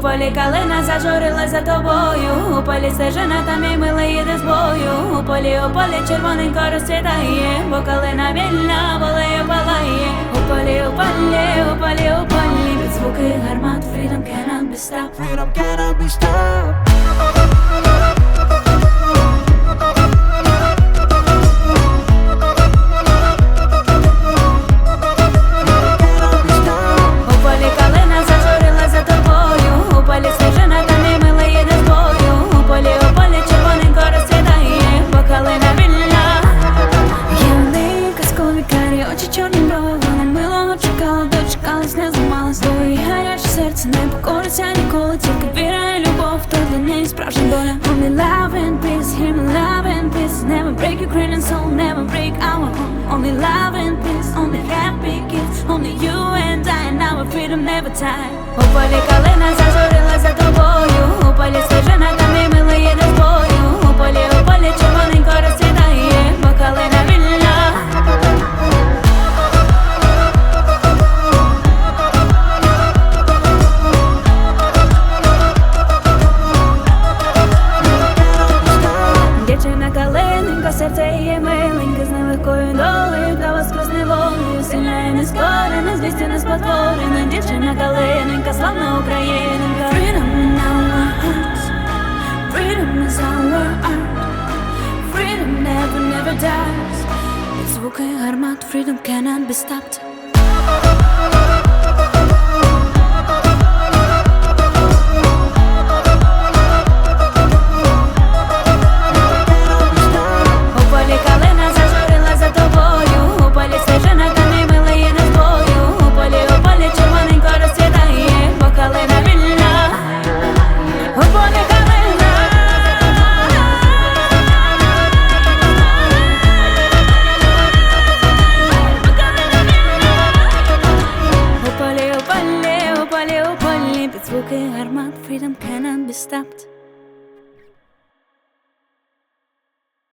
полі калина зажурила за тобою. У полі сижена та мій милий їде з бою. У полі, у полі червоненько розцвітає, бо калина вільна, волею палає. У полі, у полі, у полі, у полі під звуки гармат Freedom cannot be stopped Freedom cannot be stopped. серце не покориться ніколи, тільки віра і любов, то для неї справжня доля. Only love and peace, hear me love and peace, never break your Ukrainian soul, never break our home. Only love and peace, only happy kids, only you and I, and our freedom never die. У полі калина зажурила за тобою, у полі стежина там і миле їде з бою. Дівчина калиненька, серце її миленьке, з нелегкою долею та воскресне волею, сильна і нескорена, звістю неспотворена, дівчина калиненька, славна україненька. Freedom in our hearts, freedom is our art, freedom never, never dies. Під звуки гармат, freedom cannot be stopped. У полі,